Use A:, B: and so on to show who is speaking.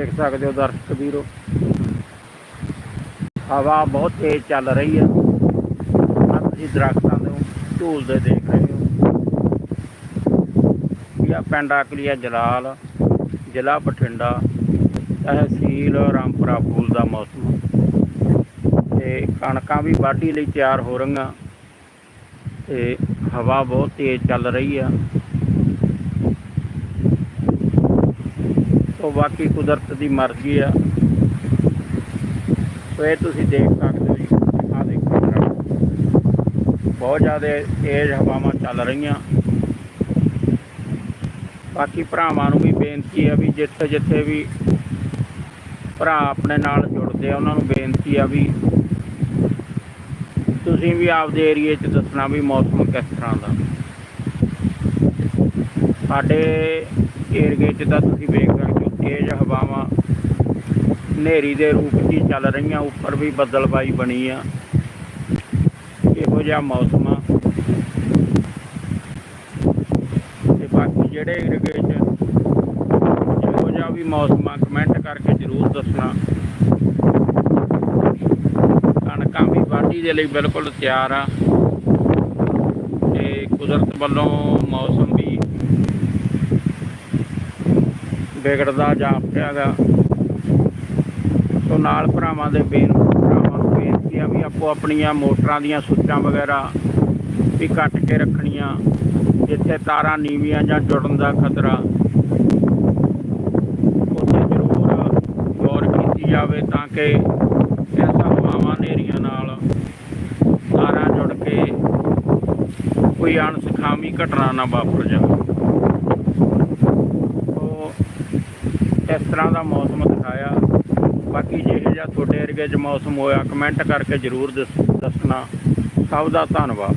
A: ਦੇਖ ਸਕਦੇ ਹੋ ਦਰਸ਼ਕ ਵੀਰੋ। ਹਵਾ ਬਹੁਤ ਤੇਜ਼ ਚੱਲ ਰਹੀ ਹੈ ਆਹ ਤੁਸੀਂ ਦਰਖਤਾਂ ਨੂੰ ਝੂਲਦੇ ਦੇਖ ਰਹੇ ਹੋ। ਇਹ ਪਿੰਡ ਆਕਲੀਆ ਜਲਾਲ, ਜ਼ਿਲ੍ਹਾ ਬਠਿੰਡਾ। ਤਹਿਸੀਲ ਰਾਮਪੁਰਾ ਫੂਲ ਦਾ ਮੌਸਮ ਤੇ ਕਣਕਾਂ ਵੀ ਵਾਢੀ ਲਈ ਤਿਆਰ ਹੋ ਰਹੀਆਂ। ਤੇ ਹਵਾ ਬਹੁਤ ਤੇਜ਼ ਚੱਲ ਰਹੀ ਆ। ਸੋ ਬਾਕੀ ਕੁਦਰਤ ਦੀ ਮਰਜ਼ੀ ਆ। ਸੋ ਇਹ ਤੁਸੀਂ ਦੇਖ ਸਕਦੇ ਹੋ ਜੀ। ਆ ਦੇਖੋ ਬਹੁਤ ਜ਼ਿਆਦਾ ਤੇਜ਼ ਹਵਾਵਾਂ ਚੱਲ ਰਹੀਆਂ। ਬਾਕੀ ਭਰਾਵਾਂ ਨੂੰ ਵੀ ਬੇਨਤੀ ਆ ਵੀ ਜਿੱਥੇ ਜਿੱਥੇ ਵੀ ਭਰਾ ਆਪਣੇ ਨਾਲ ਜੁੜਦੇ ਆ, ਉਹਨਾਂ ਨੂੰ ਬੇਨਤੀ ਆ ਵੀ ਤੁਸੀਂ ਵੀ ਆਪਦੇ ਏਰੀਏ 'ਚ ਦੱਸਣਾ ਵੀ ਮੌਸਮ ਕਿਸ ਤਰ੍ਹਾਂ ਦਾ। ਸਾਡੇ ਏਰੀਏ 'ਚ ਤਾਂ ਤੁਸੀਂ ਵੇਖ ਸਕਦੇ ਤੇਜ਼ ਹਵਾਵਾਂ ਹਨੇਰੀ ਦੇ ਰੂਪ 'ਚ ਹੀ ਚੱਲ ਰਹੀਆਂ, ਉੱਪਰ ਵੀ ਬੱਦਲਬਾਈ ਬਣੀ ਆ। ਇਹੋ ਜਿਹਾ ਮੌਸਮ ਆ। ਤੇ ਬਾਕੀ ਜਿਹੜੇ ਏਰੀਏ ਇਹੋ ਜਿਹਾ ਵੀ ਮੌਸਮ ਆ ਕਮੈਂਟ ਕਰਕੇ ਜ਼ਰੂਰ ਦੱਸਣਾ। ਕਣਕਾਂ ਵੀ ਵਾਢੀ ਦੇ ਲਈ ਬਿਲਕੁਲ ਤਿਆਰ ਆ। ਤੇ ਕੁਦਰਤ ਵੱਲੋਂ ਮੌਸਮ ਵੀ ਵਿਗੜਦਾ ਜਾਪਦਾ ਗਾ ਸੋ ਨਾਲ ਭਰਾਵਾਂ ਦੇ ਬੇਨ ਭਰਾਵਾਂ ਨੂੰ ਬੇਨਤੀ ਆ ਵੀ ਆਪੋ ਆਪਣੀਆਂ ਮੋਟਰਾਂ ਦੀਆਂ ਸੁੱਚਾਂ ਵਗੈਰਾ ਵੀ ਕੱਟ ਕੇ ਰੱਖਣੀਆਂ। ਜਿੱਥੇ ਤਾਰਾਂ ਨੀਵੀਆਂ ਜਾਂ ਜੁੜਨ ਦਾ ਖਤਰਾ। ਉੱਥੇ ਜ਼ਰੂਰ ਗੌਰ ਕੀਤੀ ਜਾਵੇ ਤਾਂ ਕਿ ਐਸਾ ਹਵਾਵਾਂ ਹਨੇਰੀਆਂ ਨਾਲ ਤਾਰਾਂ ਜੁੜ ਕੇ ਕੋਈ ਅਣਸੁਖਾਵੀ ਘਟਨਾ ਨਾ ਵਾਪਰ ਜਾਵੇ ਸੋ ਇਸ ਤਰ੍ਹਾਂ ਦਾ ਮੌਸਮ ਦਿਖਾਇਆ। ਬਾਕੀ ਜਿਹੋ ਜਿਹਾ ਤੁਹਾਡੇ ਏਰੀਏ 'ਚ ਮੌਸਮ ਹੋਇਆ ਕਮੈਂਟ ਕਰਕੇ ਜ਼ਰੂਰ ਦੱਸ- ਦੱਸਣਾ। ਸਭ ਦਾ ਧੰਨਵਾਦ।